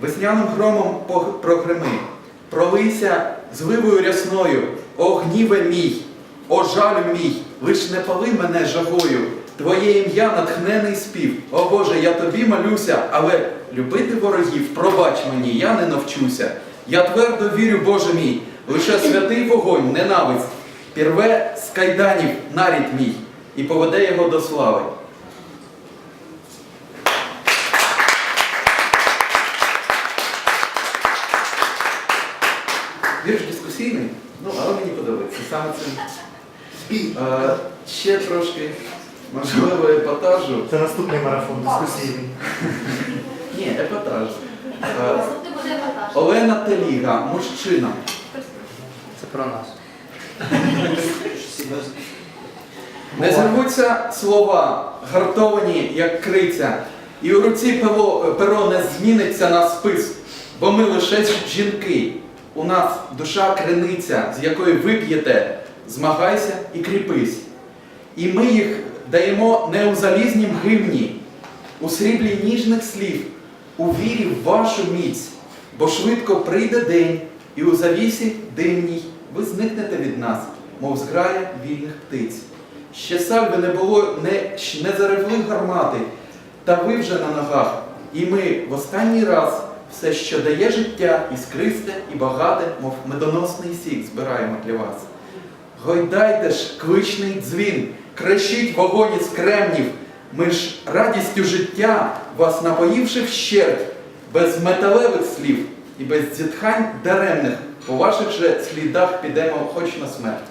весняним громом прогрими, пролийся зливою рясною, о гніве мій, о жалю мій, лиш не пали мене жагою, Твоє ім'я натхнений спів. О Боже, я тобі молюся, але любити ворогів, пробач мені, я не навчуся. Я твердо вірю, Боже мій, лише святий вогонь, ненависть, пірве з кайданів нарід мій і поведе його до слави. Вірш дискусійний, ну але мені подобається. Саме це. Е, ще трошки, можливо, епатажу. Це наступний марафон дискусійний. Ні, епатаж. Е, Наступний буде епатаж. Олена Теліга, мужчина. Це про нас. Не зірвуться слова, гартовані, як криця, і у руці перо, перо не зміниться на спис, бо ми лише жінки. У нас душа криниця, з якої ви п'єте, змагайся і кріпись. І ми їх даємо не у залізнім гимні, у сріблі ніжних слів, у вірі в вашу міць, бо швидко прийде день, і у завісі димній ви зникнете від нас, мов зграя вільних птиць. Ще сальви не було, не, не заревли гармати, та ви вже на ногах, і ми в останній раз все, що дає життя, іскристе і багате, мов медоносний сік збираємо для вас. Гойдайте ж кличний дзвін, крещіть вогонь із кремнів. Ми ж радістю життя, вас напоївши вщерть, без металевих слів і без зітхань даремних, по ваших же слідах підемо хоч на смерть.